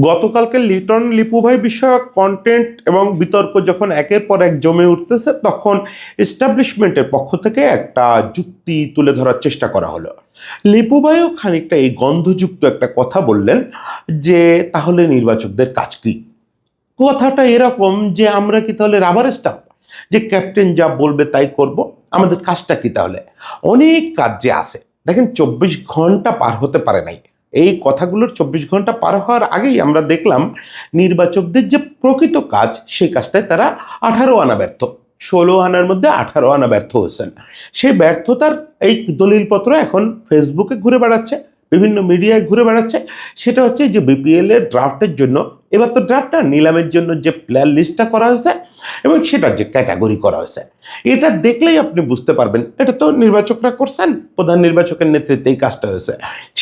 গতকালকে লিটন লিপু ভাই বিষয়ক কন্টেন্ট এবং বিতর্ক যখন একের পর এক জমে উঠতেছে, তখন এস্টাবলিশমেন্টের পক্ষ থেকে একটা যুক্তি তুলে ধরার চেষ্টা করা হলো। লিপু ভাইও খানিকটা এই গন্ধযুক্ত একটা কথা বললেন যে, তাহলে নির্বাচকদের কাজ কি? কথাটা এরকম যে, আমরা কি তাহলে রাবার স্টাম্প যে ক্যাপ্টেন যা বলবে তাই করব? আমাদের কাজটা কি তাহলে? অনেক কাজ যে আছে। দেখেন, চব্বিশ ঘণ্টা পার হতে পারে নাই। এই কথাগুলোর চব্বিশ ঘণ্টা পার হওয়ার আগেই আমরা দেখলাম নির্বাচকদের যে প্রকৃত কাজ, সেই কাজটায় তারা আঠারো আনা ব্যর্থ। ষোলো আনার মধ্যে আঠারো আনা ব্যর্থ হয়েছেন। সেই ব্যর্থতার এই দলিলপত্র এখন ফেসবুকে ঘুরে বেড়াচ্ছে। বিভিন্ন মিডিয়ায় ঘুরে বেড়াচ্ছে। সেটা হচ্ছে যে বিপিএল এর ড্রাফটের জন্য, এবার তো ড্রাফটটা নিলামের জন্য যে প্লেয়ার লিস্টটা করা হয়েছে এবং সেটা যে ক্যাটাগরি করা হয়েছে। এটা দেখলেই আপনি বুঝতে পারবেন, এটা তো নির্বাচকরা করছেন, প্রধান নির্বাচকের নেতৃত্বে এই কাজটা হয়েছে।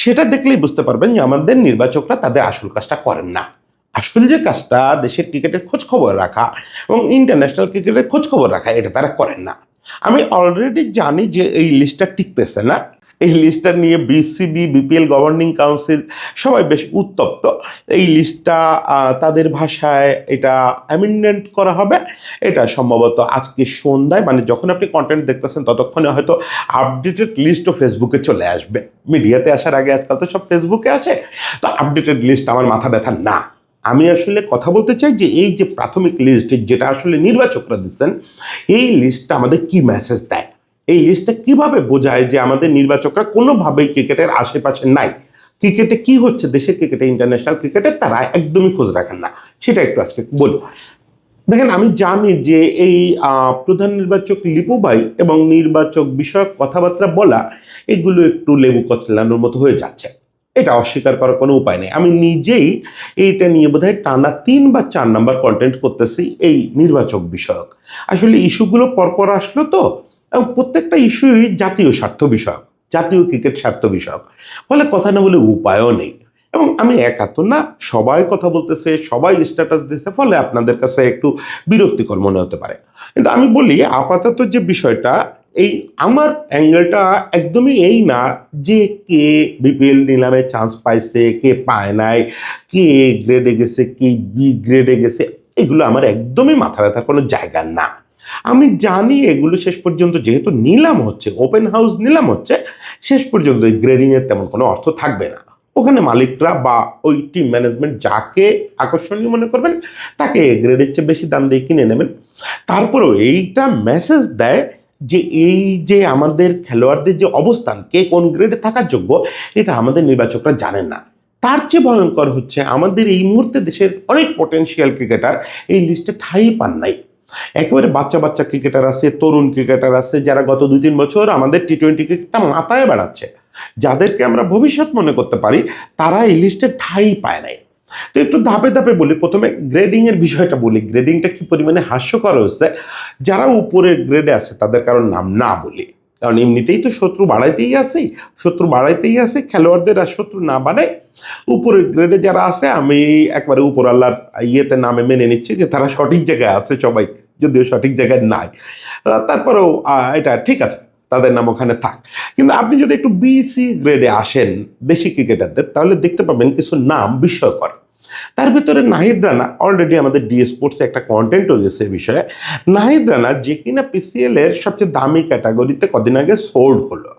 সেটা দেখলেই বুঝতে পারবেন যে আমাদের নির্বাচকরা তাদের আসল কাজটা করেন না। আসল যে কাজটা দেশের ক্রিকেটের খোঁজ খবর রাখা এবং ইন্টারন্যাশনাল ক্রিকেটের খোঁজ খবর রাখা, এটা তারা করেন না। আমি অলরেডি জানি যে এই লিস্টটা টিকতেছে না। এই লিস্টটা নিয়ে বিসিবি বিপিএল গভর্নিং কাউন্সিল সবাই বেশ উত্তপ্ত। এই লিস্টটা তাদের ভাষায় এটা অ্যামেন্ডমেন্ট করা হবে। এটা সম্ভবত আজকে সন্ধ্যায় মানে যখন আপনি কন্টেন্ট দেখতেছেন ততক্ষণে হয়তো আপডেটেড লিস্টও ফেসবুকে চলে আসবে। মিডিয়াতে আসার আগে আজকাল তো সব ফেসবুকে আসে। তো আপডেটেড লিস্ট আমার মাথা ব্যথা না। আমি আসলে কথা বলতে চাই যে এই যে প্রাথমিক লিস্ট যেটা আসলে নির্বাচকরা দিচ্ছেন, এই লিস্টটা আমাদের কি মেসেজ দেয়? এই লিস্টটা কীভাবে বোঝায় যে আমাদের নির্বাচকরা কোনোভাবেই ক্রিকেটের আশেপাশে নাই? ক্রিকেটে কি হচ্ছে? দেশের ক্রিকেটে ইন্টারন্যাশনাল ক্রিকেটে তারা একদমই খোঁজ রাখেন না। সেটা একটু আজকে বলব দেখেন, আমি জানি যে এই প্রধান নির্বাচক লিপুবাই এবং নির্বাচক বিষয়ক কথাবার্তা বলা, এগুলো একটু লেবু কচলানোর মতো হয়ে যাচ্ছে। এটা অস্বীকার করার কোনো উপায় নেই। আমি নিজেই এইটা নিয়ে বোধহয় টানা তিন বা চার নাম্বার কন্টেন্ট করতেছি এই নির্বাচক বিষয়ক। আসলে ইস্যুগুলো পরপর আসলো তো এবং প্রত্যেকটা ইস্যুই জাতীয় স্বার্থ বিষয়ক, জাতীয় ক্রিকেট স্বার্থ বিষয়ক। ফলে কথা না বলে উপায়ও নেই। এবং আমি একা তো না, সবাই কথা বলতেছে, সবাই স্ট্যাটাস দিচ্ছে ফলে আপনাদের কাছে একটু বিরক্তিকর মনে হতে পারে। কিন্তু আমি বলি, আপাতত যে বিষয়টা, এই আমার অ্যাঙ্গেলটা একদমই এই না যে কে বিপিএল নিলামে চান্স পাইছে, কে পায় নাই, কে এ গ্রেডে গেছে, কে বি গ্রেডে গেছে, এগুলো আমার একদমই মাথা ব্যথার কোনো জায়গা না। আমি জানি এগুলো শেষ পর্যন্ত যেহেতু নিলাম হচ্ছে ওপেন হাউস নিলাম হচ্ছে, শেষ পর্যন্ত এই গ্রেডিংয়ের তেমন কোনো অর্থ থাকবে না। ওখানে মালিকরা বা ওই টিম ম্যানেজমেন্ট যাকে আকর্ষণীয় মনে করবেন, তাকে গ্রেডের চেয়ে বেশি দাম দিয়ে কিনে নেবেন। তারপরেও এইটা মেসেজ দেয় যে এই যে আমাদের খেলোয়াড়দের যে অবস্থান, কে কোন গ্রেডে থাকার যোগ্য, এটা আমাদের নির্বাচকরা জানেন না। তার চেয়ে ভয়ঙ্কর হচ্ছে আমাদের এই মুহূর্তে দেশের অনেক পটেনশিয়াল ক্রিকেটার এই লিস্টে ঠাঁই পান নাই। একেবারে বাচ্চা বাচ্চা ক্রিকেটার আছে, তরুণ ক্রিকেটার আছে, যারা গত দুই তিন বছর আমাদের টি টোয়েন্টি ক্রিকেটটা মাথায় বেড়াচ্ছে। যাদেরকে আমরা ভবিষ্যৎ মনে করতে পারি, তারা এই লিস্টে ঠাই পায় নাই। তো একটু ধাপে ধাপে বলি, প্রথমে গ্রেডিংয়ের বিষয়টা বলি। গ্রেডিংটা কি পরিমাণে হাস্যকর হচ্ছে যারা উপরের গ্রেডে আছে, তাদের কারণ নাম না বলি। কারণ এমনিতেই তো শত্রু বাড়াইতেই আছে, শত্রু বাড়াইতেই আছে, খেলোয়াড়দের আর শত্রু না বাড়ায় উপরের গ্রেডে যারা আছে, আমি একবারে উপর আল্লাহর ইয়েতে নামে মেনে নিচ্ছি যে তারা সঠিক জায়গায় আছে সবাই, যদিও সঠিক জায়গায় নাই। তারপরেও এটা ঠিক আছে, তাদের নাম ওখানে থাক। কিন্তু আপনি যদি একটু বিসি গ্রেডে আসেন, দেশি ক্রিকেটারদের তাহলে দেখতে পাবেন কিছু নাম বিস্ময়কর। তার ভিতরে নাহিদ রানা অলরেডি আমাদের ডি স্পোর্টসে একটা কন্টেন্ট হয়ে গেছে এ বিষয়ে। নাহিদ রানা যে কিনা পিসিএল এর সবচেয়ে দামি ক্যাটাগরিতে কদিন আগে সোল্ড হলো।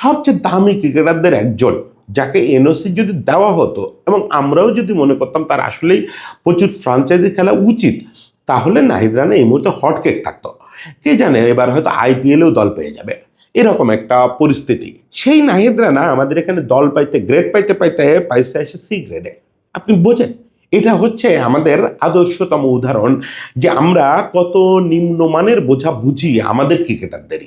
সবচেয়ে দামি ক্রিকেটারদের একজন, যাকে এনওসি যদি দেওয়া হতো এবং আমরাও যদি মনে করতাম তার আসলেই প্রচুর ফ্রাঞ্চাইজি খেলা উচিত, তাহলে নাহিদ রানা এই মুহূর্তে হটকেক থাকতো। কে জানে, এবার হয়তো আইপিএলেও দল পেয়ে যাবে। এরকম একটা পরিস্থিতি। সেই নাহিদ রানা আমাদের এখানে দল পাইতে গ্রেড পাইতে পাইতে, পাইছে এসে সি গ্রেডে আপনি বোঝেন। এটা হচ্ছে আমাদের আদর্শতম উদাহরণ যে আমরা কত নিম্নমানের বোঝা বুঝি আমাদের ক্রিকেটারদেরই।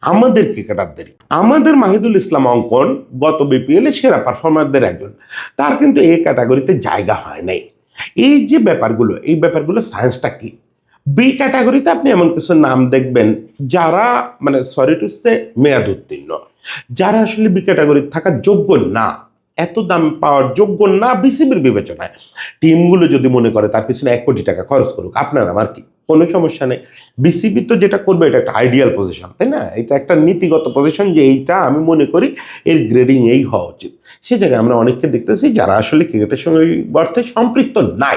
আমাদের ক্রিকেটারদেরই। আমাদের মাহিদুল ইসলাম অঙ্কন গত বিপিএলে সেরা পারফর্মারদের একজন। তার কিন্তু এই ক্যাটাগরিতে জায়গা হয় নাই। এই যে ব্যাপারগুলো, এই ব্যাপারগুলো সায়েন্সটা কি? বি ক্যাটাগরিতে আপনি এমন কিছু নাম দেখবেন যারা মানে সরি টু সে মেয়াদ উত্তীর্ণ। যারা আসলে বি ক্যাটাগরিতে থাকার যোগ্য না এত দাম পাওয়ার যোগ্য না বিসিবির বিবেচনায়। টিমগুলো যদি মনে করে তার পিছনে এক কোটি টাকা খরচ করুক, আপনার আমার কি? কোনো সমস্যা নেই। বিসিবি তো যেটা করবে, এটা একটা আইডিয়াল পজিশন তাই না? এটা একটা নীতিগত পজিশন যে এইটা আমি মনে করি এর গ্রেডিং এই হওয়া উচিত। সে জায়গায় আমরা অনেককে দেখতেছি যারা আসলে ক্রিকেটের সঙ্গে অর্থে সম্পৃক্ত নাই।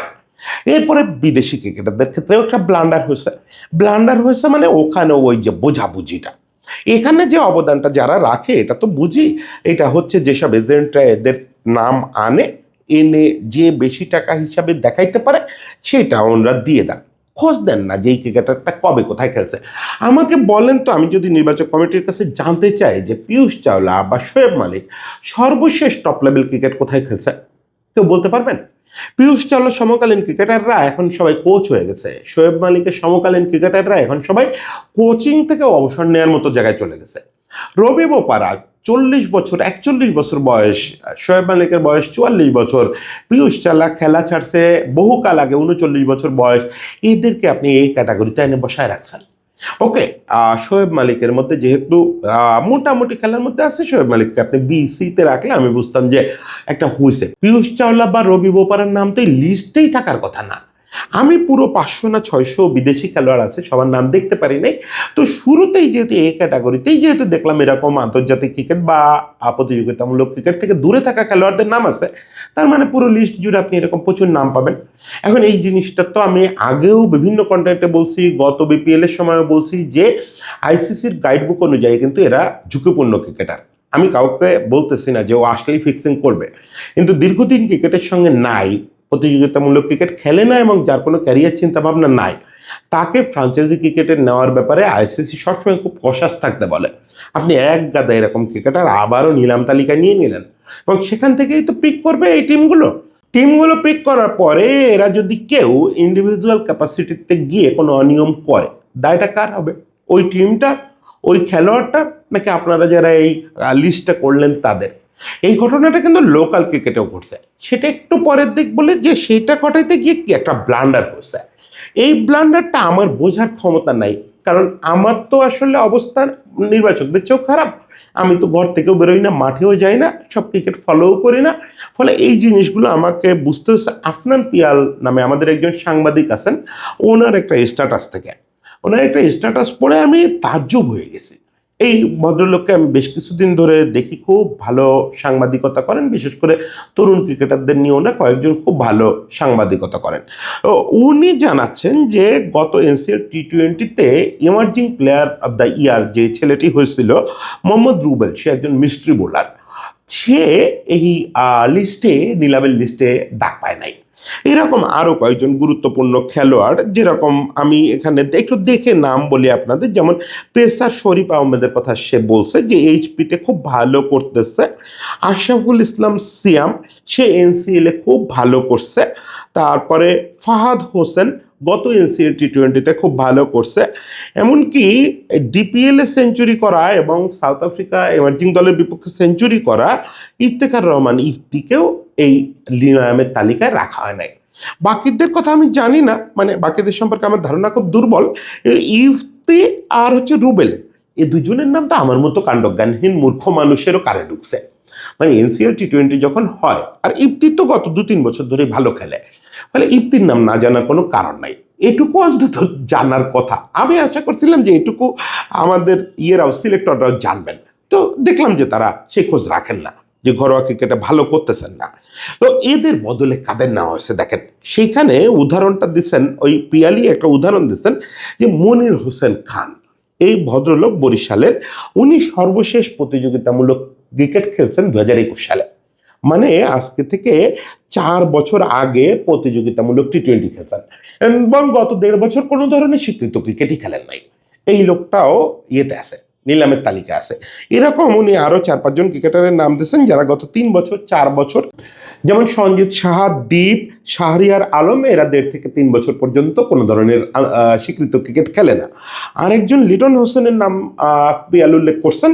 এরপরে বিদেশি ক্রিকেটারদের ক্ষেত্রেও একটা ব্লান্ডার হয়েছে। ব্লান্ডার হয়েছে মানে ওখানে ওই যে বোঝাবুঝিটা। এখানে যে অবদানটা যারা রাখে, এটা তো বুঝি, এটা হচ্ছে যেসব এজেন্টরা এদের নাম আনে, এনে যে বেশি টাকা হিসাবে দেখাইতে পারে, সেটা ওনারা দিয়ে দেন। খোঁজ দেন না যে এই ক্রিকেটারটা কবে কোথায় খেলছে। আমাকে বলেন তো, আমি যদি নির্বাচক কমিটির কাছে জানতে চাই যে পিয়ুষ চাওলা বা শোয়েব মালিক সর্বশেষ টপ লেভেল ক্রিকেট কোথায় খেলছে? কেউ বলতে পারবেন? পিয়ুষ চাওলার সমকালীন ক্রিকেটাররা এখন সবাই কোচ হয়ে গেছে। শোয়েব মালিকের সমকালীন ক্রিকেটাররা এখন সবাই কোচিং থেকে অবসর নেওয়ার মতো জায়গায় চলে গেছে। রবি বোপারা চল্লিশ বছর, একচল্লিশ বছর বয়স, শোয়েব মালিকের বয়স চুয়াল্লিশ বছর পিয়ুষ চালা খেলা ছাড়ছে বহুকাল আগে, উনচল্লিশ বছর বয়স। এদেরকে আপনি এই ক্যাটাগরিতে এনে বসায় রাখছেন। ওকে শোয়েব মালিকের মধ্যে যেহেতু মোটামুটি খেলার মধ্যে আছে শোয়েব মালিককে, আপনি বিসিতে রাখলে আমি বুঝতাম যে একটা হুইসে পিয়ুষ চাওলা বা রবি বোপারের নাম তো এই লিস্টেই থাকার কথা না। আমি পুরো পাঁচশো না ছয়শো বিদেশি খেলোয়াড় আছে, সবার নাম দেখতে পারি নাই। তো শুরুতেই যেহেতু এই ক্যাটাগরিতেই যেহেতু দেখলাম এরকম আন্তর্জাতিক ক্রিকেট বা প্রতিযোগিতামূলক ক্রিকেট থেকে দূরে থাকা খেলোয়াড়দের নাম আছে, তার মানে পুরো লিস্ট জুড়ে আপনি এরকম প্রচুর নাম পাবেন। এখন এই জিনিসটা তো আমি আগেও বিভিন্ন কন্টেন্টে বলছি, গত বিপিএল এর সময়ও বলছি যে আইসিসির গাইডবুক অনুযায়ী কিন্তু এরা ঝুঁকিপূর্ণ ক্রিকেটার আমি কাউকে বলতেছি না যে ও আসলেই ফিক্সিং করবে। কিন্তু দীর্ঘদিন ক্রিকেটের সঙ্গে নাই প্রতিযোগিতামূলক ক্রিকেট খেলে না এবং যার কোনো ক্যারিয়ার চিন্তা ভাবনা নাই। তাকে ফ্রাঞ্চাইজি ক্রিকেটে নেওয়ার ব্যাপারে আইসিসি সবসময় খুব কষাস থাকতে বলে। আপনি এক গাদা এরকম ক্রিকেটার আবারও নিলাম তালিকায় নিয়ে নিলেন। এবং সেখান থেকেই তো পিক করবে এই টিমগুলো টিমগুলো পিক করার পরে এরা যদি কেউ ইন্ডিভিজুয়াল ক্যাপাসিটিতে গিয়ে কোনো অনিয়ম করে, দায়টা কার হবে? ওই টিমটা ওই খেলোয়াড়টা? নাকি আপনারা যারা এই লিস্টটা করলেন তাদের? এই ঘটনাটা কিন্তু লোকাল ক্রিকেটেও ঘটছে। সেটা একটু পরের দিক বলে যে সেটা ঘটাইতে গিয়ে কি একটা ব্লান্ডার হচ্ছে এই ব্লান্ডারটা আমার বোঝার ক্ষমতা নাই, কারণ আমার তো আসলে অবস্থান নির্বাচকদের চেয়েও খারাপ। আমি তো ঘর থেকেও বেরোই না, মাঠেও যাই না, সব ক্রিকেট ফলোও করি না। ফলে এই জিনিসগুলো আমাকে বুঝতে হচ্ছে আফনান পিয়াল নামে আমাদের একজন সাংবাদিক আছেন, ওনার একটা স্ট্যাটাস থেকে। ওনার একটা স্ট্যাটাস পড়ে আমি তাজ্জব হয়ে গেছি। এই ভদ্রলোককে আমি বেশ কিছুদিন ধরে দেখি খুব ভালো সাংবাদিকতা করেন, বিশেষ করে তরুণ ক্রিকেটারদের নিয়েও না কয়েকজন খুব ভালো সাংবাদিকতা করেন। উনি জানাচ্ছেন যে গত এনসিএল টি টোয়েন্টিতে emerging player of the year যে ছেলেটি হয়েছিল, মোহাম্মদ রুবেল, সে একজন মিস্ট্রি বোলার সে এই লিস্টে নিলামের লিস্টে ডাক পায় নাই। এরকম আরও কয়েকজন গুরুত্বপূর্ণ খেলোয়াড় যেরকম আমি এখানে একটু দেখে নাম বলি আপনাদের, যেমন পেসার শরীফ আহমেদের কথা সে বলছে যে এইচপিতে খুব ভালো করতেছে। আশরাফুল ইসলাম সিয়াম, সে এনসিএলে খুব ভালো করছে। তারপরে ফাহাদ হোসেন গত এনসিএল টি টোয়েন্টিতে খুব ভালো করছে। এমনকি ডিপিএলে সেঞ্চুরি করা এবং সাউথ আফ্রিকা এমার্জিং দলের বিপক্ষে সেঞ্চুরি করা ইফতেখার রহমান ইফতিকেও এই লিনায়ামের তালিকায় রাখা হয় নাই। বাকিদের কথা আমি জানি না মানে বাকিদের সম্পর্কে আমার ধারণা খুব দুর্বল। ইফতি আর হচ্ছে রুবেল এই দুজনের নাম তো আমার মতো কাণ্ডজ্ঞানহীন মূর্খ মানুষেরও কারে ঢুকছে। মানে এনসিএল টি টোয়েন্টি যখন হয়, আর ইফতি তো গত দু তিন বছর ধরে ভালো খেলে। ফলে ইফতির নাম না জানার কোনো কারণ নাই। এটুকু অন্তত জানার কথা। আমি আশা করছিলাম যে এটুকু আমাদের ইয়েরাও, সিলেক্টররাও জানবেন। তো দেখলাম যে তারা সেই খোঁজ রাখেন না, যে ঘরোয়া ক্রিকেটে ভালো করতেছেন না। তো এদের বদলে কাদের নেওয়া হয়েছে দেখেন। সেইখানে উদাহরণটা দিচ্ছেন, ওই পিয়ালি একটা উদাহরণ দিচ্ছেন, যে মনির হোসেন খান। এই ভদ্রলোক বরিশালের। উনি সর্বশেষ প্রতিযোগিতামূলক ক্রিকেট খেলছেন দু হাজার একুশ সালে। মানে আজকে থেকে চার বছর আগে প্রতিযোগিতামূলক টি টোয়েন্টি খেলছেন। এবং গত দেড় বছর কোনো ধরনের স্বীকৃত ক্রিকেটই খেলেন নাই। এই লোকটাও ইয়েতে আছে। নিলামের তালিকা আছে। এরকম উনি আরও চার পাঁচজন ক্রিকেটারের নাম দিয়েছেন যারা গত তিন বছর, চার বছর যেমন সঞ্জিত সাহা দ্বীপ শাহরিয়ার আলম, এরা দেড় থেকে তিন বছর পর্যন্ত কোনো ধরনের স্বীকৃত ক্রিকেট খেলে না। আরেকজন লিটন হোসেনের নাম পিয়াল উল্লেখ করছেন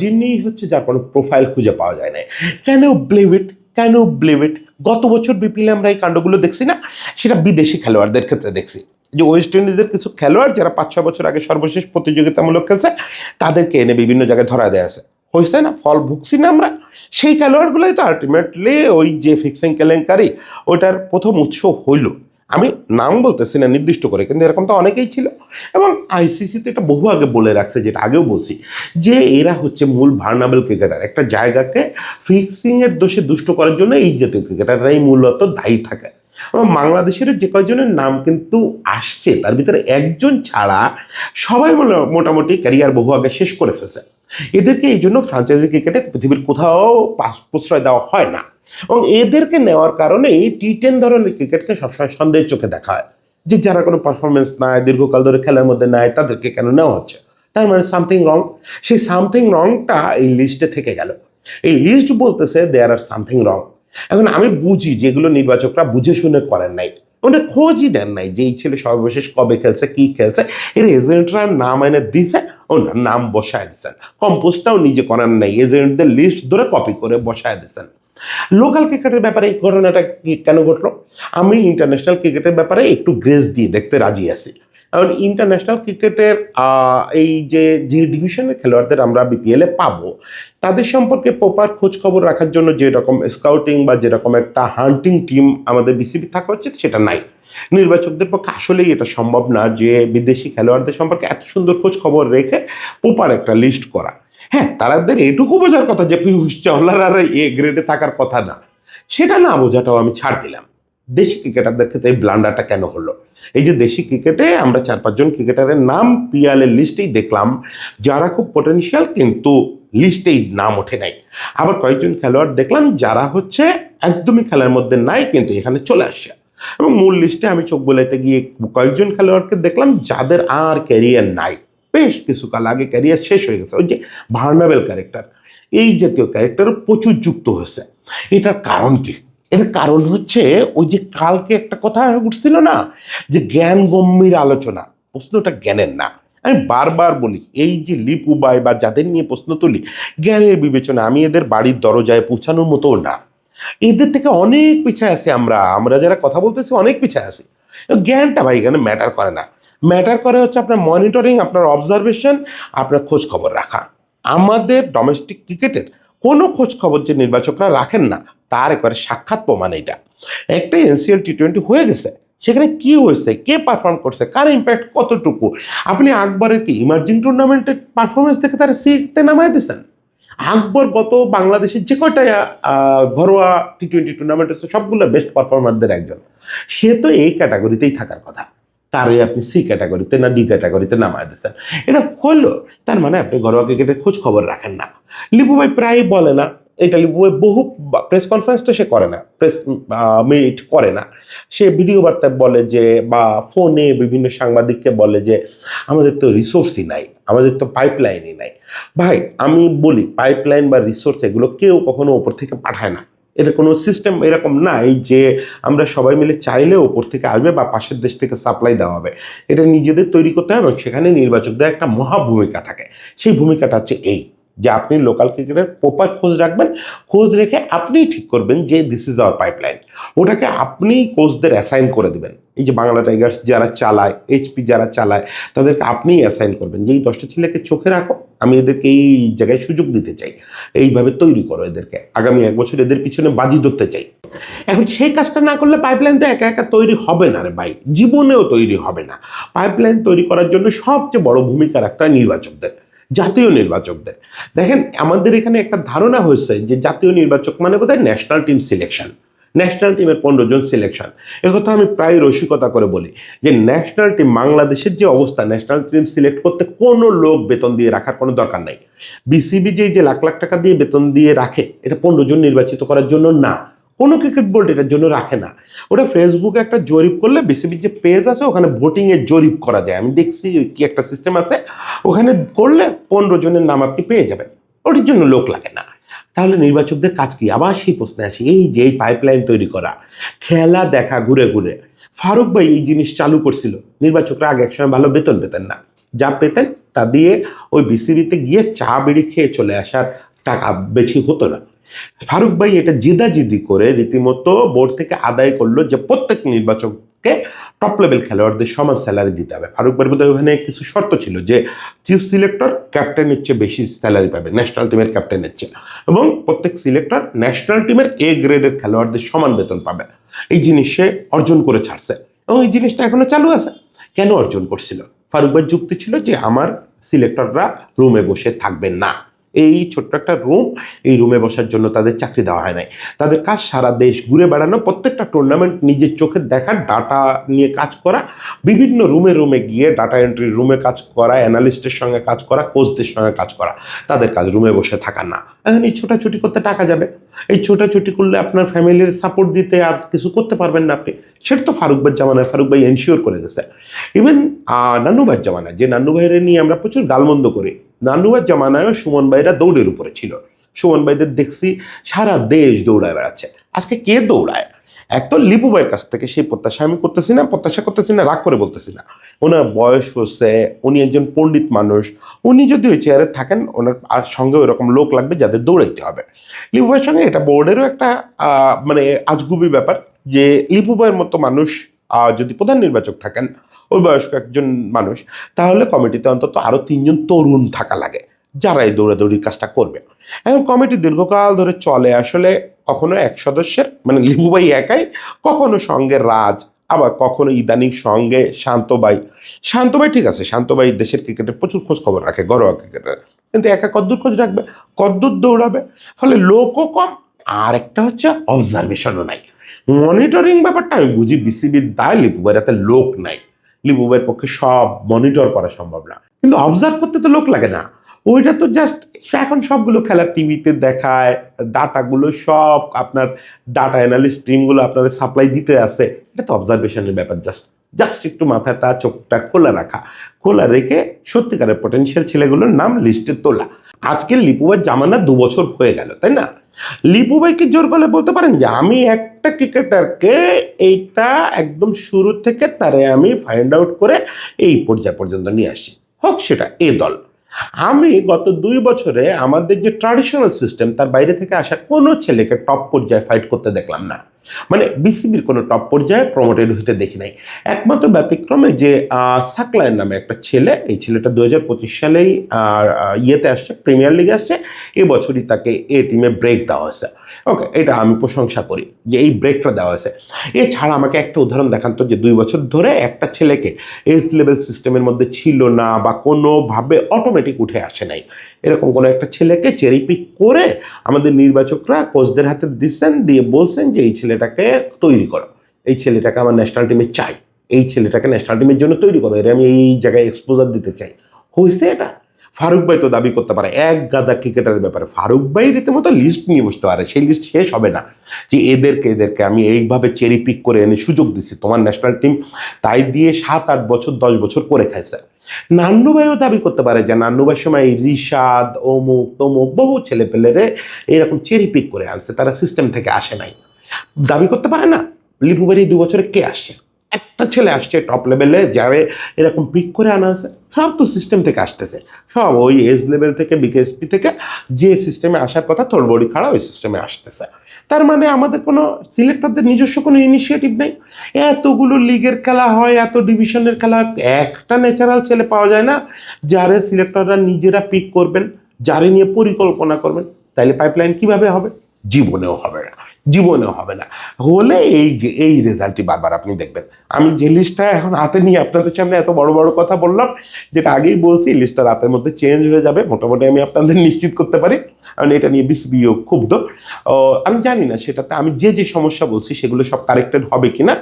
যিনি হচ্ছে যার কোনো প্রোফাইল খুঁজে পাওয়া যায় না কেন ব্লেভ ইট কেন ব্লেভ ইট গত বছর বিপিএলে আমরা এই কাণ্ডগুলো দেখছি না, সেটা বিদেশি খেলোয়াড়দের ক্ষেত্রে দেখছি। যে ওয়েস্ট ইন্ডিজের কিছু খেলোয়াড় যারা পাঁচ ছ বছর আগে সর্বশেষ প্রতিযোগিতামূলক খেলছে, তাদেরকে এনে বিভিন্ন জায়গায় ধরা দেওয়া আছে। হয়েছে না? ফল ভুগছি না আমরা? সেই খেলোয়াড়গুলোই তো আলটিমেটলি ওই যে ফিক্সিং কেলেঙ্কারি ওটার প্রথম উৎস হইল। আমি নাম বলতেছি না, নির্দিষ্ট করে, কিন্তু এরকম তো অনেকেই ছিল। এবং আইসিসি তো এটা বহু আগে বলে রাখছে, যেটা আগেও বলছি, যে এরা হচ্ছে মূল ভার্নাবেল ক্রিকেটার একটা জায়গাকে ফিক্সিংয়ের দোষে দুষ্ট করার জন্য এই জাতীয় ক্রিকেটাররাই মূলত দায়ী থাকে। এবং বাংলাদেশের যে কয়জনের নাম কিন্তু আসছে, তার ভিতরে একজন ছাড়া সবাই মোটামুটি ক্যারিয়ার বহু আগে শেষ করে ফেলছে। এদেরকে এই জন্য ফ্রাঞ্চাইজি ক্রিকেটে পৃথিবীর কোথাও প্রশ্রয় দেওয়া হয় না। এবং এদেরকে নেওয়ার কারণেই টি টেন ধরনের ক্রিকেটকে সবসময় সন্দেহের চোখে দেখা হয়। যে যারা কোনো পারফরমেন্স নাই, দীর্ঘকাল ধরে খেলার মধ্যে নাই, তাদেরকে কেন নেওয়া হচ্ছে? তার মানে সামথিং রং সেই সামথিং রংটা এই লিস্টে থেকে গেল। এই লিস্ট বলতেছে দেয়ার আর সামথিং রং এখন আমি বুঝি যেগুলো নির্বাচকরা বুঝে শুনে করেন নাই। ওটা খোঁজই দেন নাই যে এই ছেলে সর্বশেষ কবে খেলছে, কি খেলছে। এর এজেন্টরা নাম এনে দিছে ওনার নাম বসায় দিচ্ছেন কম্পোজটাও নিজে করার নাই, এজেন্টদের লিস্ট ধরে কপি করে বসায় দিচ্ছেন লোকাল ক্রিকেটের ব্যাপারে এই ঘটনাটা কেন ঘটলো? আমি ইন্টারন্যাশনাল ক্রিকেটের ব্যাপারে একটু গ্রেস দিয়ে দেখতে রাজি আছি। কারণ ইন্টারন্যাশনাল ক্রিকেটের এই যে যে ডিভিশনের খেলোয়াড়দের আমরা বিপিএলে পাবো, তাদের সম্পর্কে প্রপার খোঁজ খবর রাখার জন্য যেরকম স্কাউটিং বা যেরকম একটা হান্টিং টিম আমাদের বিসিবি থাকা উচিত, সেটা নাই। নির্বাচকদের পক্ষে আসলেই এটা সম্ভব না যে বিদেশি খেলোয়াড়দের সম্পর্কে এত সুন্দর খোঁজ খবর রেখে প্রপার একটা লিস্ট করা। হ্যাঁ তাদের এটুকু বোঝার কথা যে পিয়ুষ চাওলার আর এ গ্রেডে থাকার কথা না, সেটা না বোঝাটাও আমি ছাড় দিলাম। দেশি ক্রিকেটারদের ক্ষেত্রে এই ব্লান্ডারটা কেন হলো? এই যে দেশি ক্রিকেটে আমরা চার পাঁচজন ক্রিকেটারের নাম পিএলের লিস্টেই দেখলাম, যারা খুব পটেনশিয়াল কিন্তু লিস্টেই নাম ওঠে নাই। আবার কয়েকজন খেলোয়াড় দেখলাম যারা হচ্ছে একদমই খেলার মধ্যে নাই কিন্তু এখানে চলে আসে এবং মূল লিস্টে আমি চোখ বোলাইতে গিয়ে কয়েকজন খেলোয়াড়কে দেখলাম যাদের আর ক্যারিয়ার নাই। বেশ কিছুকাল আগে ক্যারিয়ার শেষ হয়ে গেছে, ওই যে ভার্নাবেল ক্যারেক্টার এই জাতীয় ক্যারেক্টারও প্রচুর যুক্ত হয়েছে। এটার কারণ কি? এর কারণ হচ্ছে ওই যে কালকে একটা কথা উঠছিল না, যে জ্ঞান গম্ভীর আলোচনা। প্রশ্নটা জ্ঞানের না। আমি বারবার বলি, এই যে লিপু বাই বা যাদের নিয়ে প্রশ্ন তুলি, জ্ঞানের বিবেচনা আমি এদের বাড়ির দরজায় পৌঁছানোর মতো না। এদের থেকে অনেক পিছায় আছি আমরা আমরা যারা কথা বলতেছি অনেক পিছায় আছি জ্ঞানটা ভাই এখানে ম্যাটার করে না। ম্যাটার করে হচ্ছে আপনার মনিটরিং আপনার অবজারভেশন আপনার খোঁজ খবর রাখা। আমাদের ডোমেস্টিক ক্রিকেটের কোনো খোঁজ খবর যে নির্বাচকরা রাখেন না, তার একবারে সাক্ষাৎ প্রমাণ এটা একটা এনসিএল টি টোয়েন্টি হয়ে গেছে, সেখানে কি হয়েছে, কে পারফর্ম করছে, কার ইম্প্যাক্ট কতটুকু? আপনি আকবরের কি ইমার্জিং টুর্নামেন্টের পারফরমেন্স দেখে তারা সিতে নামায় দিচ্ছেন আকবর গত বাংলাদেশের যে কয়টা ঘরোয়া টি টোয়েন্টি টুর্নামেন্ট আছে সবগুলো বেস্ট পারফরমারদের একজন। সে তো এই ক্যাটাগরিতেই থাকার কথা। তারে আপনি সি ক্যাটাগরিতে না ডি ক্যাটাগরিতে নামায় দিচ্ছেন। এটা হলো, তার মানে আপনি ঘরোয়া ক্রিকেটের খোঁজ খবর রাখেন না। লিপু ভাই প্রায় বলে না, এটা লিপু ভাই বহু প্রেস কনফারেন্স তো সে করে না প্রেস মিট করে না। সে ভিডিও বার্তায় বলে যে, বা ফোনে বিভিন্ন সাংবাদিককে বলে যে, আমাদের তো রিসোর্সই নাই, আমাদের তো পাইপলাইনই নাই। ভাই, আমি বলি পাইপলাইন বা রিসোর্স এগুলো কেউ কখনো ওপর থেকে পাঠায় না। এটা কোনো সিস্টেম এরকম নাই যে আমরা সবাই মিলে চাইলে ওপর থেকে আসবে বা পাশের দেশ থেকে সাপ্লাই দেওয়া হবে। এটা নিজেদের তৈরি করতে হবে এবং সেখানে নির্বাচকদের একটা মহা ভূমিকা থাকে। সেই ভূমিকাটা হচ্ছে এই। যে আপনি লোকাল ক্রিকেটের প্রপার খোঁজ রাখবেন, খোঁজ রেখে আপনিই ঠিক করবেন যে দিস ইজ আওয়ার পাইপলাইন ওটাকে আপনিই কোচদের অ্যাসাইন করে দেবেন। এই যে বাংলা টাইগার্স যারা চালায় এইচপি যারা চালায়, তাদেরকে আপনিই অ্যাসাইন করবেন যে এই দশটা ছেলেকে চোখে রাখো, আমি এদেরকে এই জায়গায় সুযোগ দিতে চাই। এইভাবে তৈরি করো এদেরকে। আগামী এক বছর এদের পিছনে বাজি ধরতে চাই। এখন সেই কাজটা না করলে পাইপলাইন তো একা একা তৈরি হবে না রে ভাই। জীবনেও তৈরি হবে না। পাইপলাইন তৈরি করার জন্য সবচেয়ে বড় ভূমিকা রাখতে হয় নির্বাচকদের। জাতীয় নির্বাচকদের। দেখেন, আমাদের এখানে একটা ধারণা হয়েছে যে জাতীয় নির্বাচক মানে বোধহয় ন্যাশনাল টিম সিলেকশন ন্যাশনাল টিমের পনেরো জন সিলেকশন এর কথা আমি প্রায় রসিকতা করে বলি যে ন্যাশনাল টিম বাংলাদেশের যে অবস্থা ন্যাশনাল টিম সিলেক্ট করতে কোনো লোক বেতন দিয়ে রাখার কোনো দরকার নাই। বিসিবি যে যে লাখ লাখ টাকা দিয়ে বেতন দিয়ে রাখে, এটা পনেরো জন নির্বাচিত করার জন্য না। কোনো ক্রিকেট বোর্ড এটার জন্য রাখে না। ওটা ফেসবুকে একটা জরিপ করলে বিসিবির যে পেজ আছে, ওখানে ভোটিংয়ে জরিপ করা যায়। আমি দেখছি কি একটা সিস্টেম আছে, ওখানে করলে পনেরো জনের নাম আপনি পেয়ে যাবেন। ওটির জন্য লোক লাগে না। তাহলে নির্বাচকদের কাজ কি? আবার সেই প্রশ্নে আসি, এই যে এই পাইপলাইন তৈরি করা, খেলা দেখা ঘুরে ঘুরে। ফারুক ভাই এই জিনিস চালু করছিল। নির্বাচকরা আগে একসময় ভালো বেতন পেতেন না। যা পেতেন তা দিয়ে ওই বিসিবিতে গিয়ে চা বিড়ি খেয়ে চলে আসার টাকা বেশি হতো না। ফারুক ভাই এটা জিদাজিদি করে রীতিমতো বোর্ড থেকে আদায় করল যে প্রত্যেক নির্বাচককে টপ লেভেল খেলোয়াড়দের সমান স্যালারি দিতে হবে। ফারুক বোধহয় ওখানে কিছু শর্ত ছিল যে চিফ সিলেক্টর ক্যাপ্টেনের চেয়ে বেশি স্যালারি পাবে ন্যাশনাল টিমের ক্যাপ্টেনের চেয়ে। এবং প্রত্যেক সিলেক্টর ন্যাশনাল টিমের এ গ্রেডের খেলোয়াড়দের সমান বেতন পাবে। এই জিনিস সে অর্জন করে ছাড়ছে। এবং এই জিনিসটা এখনও চালু আছে। কেন অর্জন করছিল? ফারুক ভাইয়ের যুক্তি ছিল যে আমার সিলেক্টররা রুমে বসে থাকবেন না। এই ছোট্ট একটা রুম এই রুমে বসার জন্য তাদের চাকরি দেওয়া হয় নাই। তাদের কাজ সারা দেশ ঘুরে বেড়ানো, প্রত্যেকটা টুর্নামেন্ট নিজের চোখে দেখা ডাটা নিয়ে কাজ করা, বিভিন্ন রুমে রুমে গিয়ে ডাটা এন্ট্রি রুমে কাজ করা অ্যানালিস্টের সঙ্গে কাজ করা কোচদের সঙ্গে কাজ করা। তাদের কাজ রুমে বসে থাকা না। এখন এই ছোটাছুটি করতে টাকা যাবে। এই ছোটাছুটি করলে আপনার ফ্যামিলির সাপোর্ট দিতে আর কিছু করতে পারবেন না আপনি। সেটা তো ফারুক ভাইয়ের জামানায়, ফারুক ভাই এনশিওর করে গেছে। ইভেন নান্নু ভাইয়ের জামানায়, যে নান্নু ভাইয়ের নিয়ে আমরা প্রচুর গালমন্দ করি। নান্নু ভাইয়ের জামানায়ও সুমন ভাইরা দৌড়ের উপরে ছিল। সুমন ভাইদের দেখছি সারা দেশ দৌড়ায় বেড়াচ্ছে। আজকে কে দৌড়ায়? এক তো লিপু ভাইয়ের কাছ থেকে সেই প্রত্যাশা আমি করতেছি না, প্রত্যাশা করতেছি না, রাগ করে বলতেছি না। ওনার বয়স হচ্ছে, উনি একজন পণ্ডিত মানুষ, উনি যদি ওই চেয়ারে থাকেন, ওনার সঙ্গে ওরকম লোক লাগবে যাদের দৌড়াইতে হবে। লিপু ভাইয়ের সঙ্গে এটা বোর্ডেরও একটা মানে আজগুবি ব্যাপার যে লিপু ভাইয়ের মতো মানুষ যদি প্রধান নির্বাচক থাকেন ওই বয়স্ক একজন মানুষ, তাহলে কমিটিতে অন্তত আরও তিনজন তরুণ থাকা লাগে যারা এই দৌড়াদৌড়ির কাজটা করবে। এখন কমিটি দীর্ঘকাল ধরে চলে, আসলে কখনো এক সদস্যের মানে লিপুবাই একাই, কখনো সঙ্গে রাজ, আবার কখনো ইদানিং সঙ্গে শান্তবাই শান্তবাই ঠিক আছে শান্তবাই দেশের ক্রিকেটে প্রচুর খোঁজ খবর রাখে, ঘরোয়া ক্রিকেটের কিন্তু একা কদ্দূর খোঁজ রাখবে, কদ্দূর দৌড়াবে, ফলে লোকও কম, আর একটা হচ্ছে অবজারভেশনও নাই। মনিটরিং ব্যাপারটা আমি বুঝি বিসিবির দায় লিপুবাই রাতে লোক নাই। লিপুবাইয়ের পক্ষে সব মনিটর করা সম্ভব না। কিন্তু অবজার্ভ করতে তো লোক লাগে না। ওইটা তো জাস্ট এখন সবগুলো খেলা টিভিতে দেখায় ডাটাগুলো সব আপনার ডাটা অ্যানালিস্ট টিমগুলো আপনাদের সাপ্লাই দিতে আসে। এটা তো অবজারভেশনের ব্যাপার জাস্ট জাস্ট একটু মাথাটা, চোখটা খোলা রাখা। খোলা রেখে সত্যিকারের পটেনশিয়াল ছেলেগুলোর নাম লিস্টে তোলা। আজকে লিপুবার জামানা দু বছর হয়ে গেল, তাই না? লিপু ভাইকে জোর করে বলতে পারেন যে, আমি একটা ক্রিকেটারকে এইটা একদম শুরু থেকে তারে আমি ফাইন্ড আউট করে এই পর্যায় পর্যন্ত নিয়ে আসি হোক, সেটা এ দল। আমি গত দুই বছরে আমাদের যে ট্র্যাডিশনাল সিস্টেম তার বাইরে থেকে আসা কোনো ছেলেকে টপ পর্যায়ে ফাইট করতে দেখলাম না। মানে বিসিবির কোনো টপ পর্যায়ে প্রমোটেড হইতে দেখি নাই। একমাত্র ব্যতিক্রমে যে সাকলায়ের নামে একটা ছেলে, এই ছেলেটা দু হাজার পঁচিশ সালেই ইয়েতে আসছে প্রিমিয়ার লিগে আসছে এবছরই তাকে এ টিমে ব্রেক দেওয়া হয়েছে। ওকে এটা আমি প্রশংসা করি যে এই ব্রেকটা দেওয়া হয়েছে। এছাড়া আমাকে একটা উদাহরণ দেখান তো যে দুই বছর ধরে একটা ছেলেকে এজ লেভেল সিস্টেমের মধ্যে ছিল না বা কোনোভাবে অটোমেটিক উঠে আসে নাই। এরকম কোনো একটা ছেলেকে চেরি পিক করে আমাদের নির্বাচকরা কোচদের হাতে দিচ্ছেন, দিয়ে বলছেন যে এই ছেলেটাকে তৈরি করো। এই ছেলেটাকে আমার ন্যাশনাল টিমে চাই। এই ছেলেটাকে ন্যাশনাল টিমের জন্য তৈরি করো। এটা আমি এই জায়গায় এক্সপোজার দিতে চাই। হয়েছে এটা। ফারুক ভাই তো দাবি করতে পারে, এক গাদা ক্রিকেটারের ব্যাপারে। ফারুক ভাই রীতিমতো লিস্ট নিয়ে বসতে পারে, সেই লিস্ট শেষ হবে না। যে এদেরকে এদেরকে আমি এইভাবে চেরি পিক করে এনে সুযোগ দিচ্ছি তোমার ন্যাশনাল টিম তাই দিয়ে সাত আট বছর, দশ বছর করে খাইছে। নান্নু ভাইও দাবি করতে পারে যে নান্নু ভাইয়ের সময় এই রিশাদ, অমুক, তমুক বহু ছেলে পেলেরে এরকম চেরি পিক করে আনছে, তারা সিস্টেম থেকে আসে নাই। দাবি করতে পারে না? লিপুবাড়ি দু বছরে কে আসছে? একটা ছেলে আসছে টপ লেভেলে যাবে এরকম পিক করে আনা হয়েছে। সব তো সিস্টেম থেকে আসতেছে। সব ওই এজ লেভেল থেকে বিকেএসপি থেকে যে সিস্টেমে আসার কথা তোরবড়ি খাড়া ওই সিস্টেমে আসতেছে। তার মানে আমাদের কোনো সিলেক্টরদের নিজস্ব কোনো ইনিশিয়েটিভ নেই। এতগুলো লিগের খেলা হয় এত ডিভিশনের খেলা হয়, একটা ন্যাচারাল ছেলে পাওয়া যায় না যারে সিলেক্টররা নিজেরা পিক করবেন যারে নিয়ে পরিকল্পনা করবেন। তাইলে পাইপলাইন কীভাবে হবে? জীবনেও হবে না, জীবনেও হবে না। হলে এই যে, এই রেজাল্টটি বারবার আপনি দেখবেন। আমি যে লিস্টটা এখন হাতে নিয়ে আপনাদের সামনে এত বড় বড় কথা বললাম, যেটা আগেই বলছি লিস্টটা রাতের মধ্যে চেঞ্জ হয়ে যাবে। মোটামুটি আমি আপনাদের নিশ্চিত করতে পারি। কারণ এটা নিয়ে বিসিবিও ক্ষুব্ধ। আমি জানি না সেটাতে আমি যে যে সমস্যা বলছি, সেগুলো সব কারেক্টেড হবে কিনা।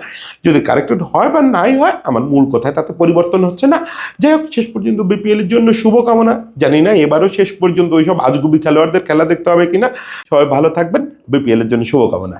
যদি কারেক্টেড হয় বা নাই হয়, আমার মূল কথায় তাতে পরিবর্তন হচ্ছে না। যাই হোক, শেষ পর্যন্ত বিপিএল এর জন্য শুভকামনা। জানি না এবারও শেষ পর্যন্ত ওইসব আজগুবি খেলোয়াড়দের খেলা দেখতে হবে কিনা। সবাই ভালো থাকবেন বিপিএল এর জন্য শুভকামনা।